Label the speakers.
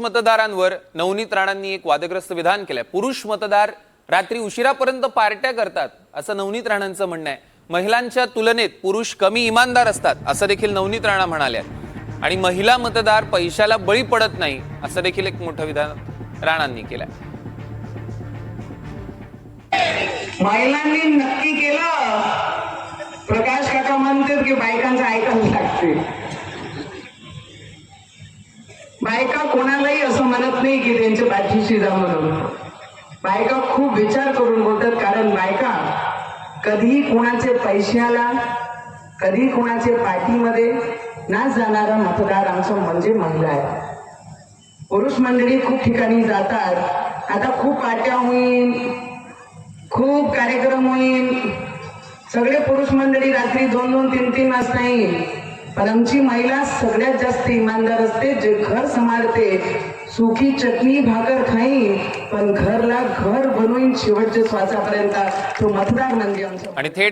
Speaker 1: मतदारांवर नवनीत राणांनी एक वादग्रस्त विधान केलंय. पुरुष मतदार रात्री उशिरापर्यंत पार्ट्या करतात असं नवनीत राणांचं म्हणणं आहे. महिलांच्या तुलनेत पुरुष कमी इमानदार असतात असं देखील नवनीत राणा म्हणाल्या. आणि महिला मतदार पैशाला बळी पडत नाही असं देखील एक मोठं विधान राणांनी केलंय.
Speaker 2: महिलांनी नक्की केलं. प्रकाश काका म्हणतात की बायकांचं ऐकून लागते. बायका कोणालाही असं म्हणत नाही की त्यांच्या पाठीशी जा म्हणून. बायका खूप विचार करून बोलतात कारण बायका कधीही कोणाचे पैशाला कधी कोणाचे पाठीमध्ये ना जाणारा मतदार आमचं म्हणजे महिला आहे. पुरुष मंडळी खूप ठिकाणी जातात. आता खूप पाट्या होईल खूप कार्यक्रम होईल सगळे पुरुष मंडळी रात्री दोन दोन तीन तीन वाजता येईल. पण आमची महिला सगळ्यात जास्त इमानदार असते जे घर सांभाळते. सुखी चटणी भाकर खाईन पण घरला घर बनवून शेवटच्या श्वासापर्यंत तो मतदार म्हणजे आमचा.
Speaker 1: आणि थेट